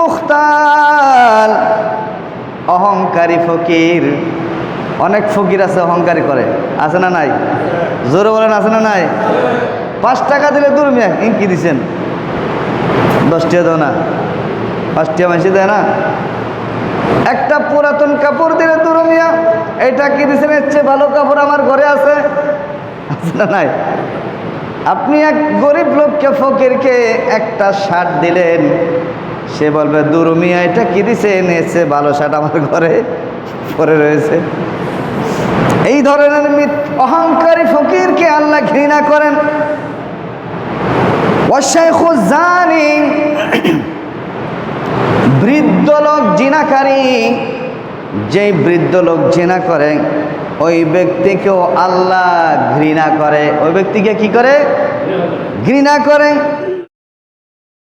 মুখতাল। অহংকারী ফকির। অনেক ফকির আছে অহংকারী করে। আছে না নাই? জোরে বলেন, আছে না নাই? পাঁচ টাকা দিলে দূর মিয়া কি দিছেন। দশ টাকা দাও না। পাঁচ টাকা মাসে দেয় না। একটা পুরাতন কাপড় দিলে দূর মিয়া এটা কি দিছেন? এর চেয়ে ভালো কাপড় আমার ঘরে আছে। আছে না নাই? আপনি এক গরিব লোককে, ফকিরকে একটা শার্ট দিলেন। সে বলবে দুরুমিয়া এটা কি দিছে? এনেছে ভালো শার্ট আমার ঘরে পরে রয়েছে। এই ধরনের অহংকারী ফকিরকে আল্লাহ ঘৃণা করেন। জানি বৃদ্ধ লোক, জিনাকারী যেই বৃদ্ধ লোক জেনা করে, ওই ব্যক্তিকেও আল্লাহ ঘৃণা করে। ওই ব্যক্তিকে কি করে? ঘৃণা করে।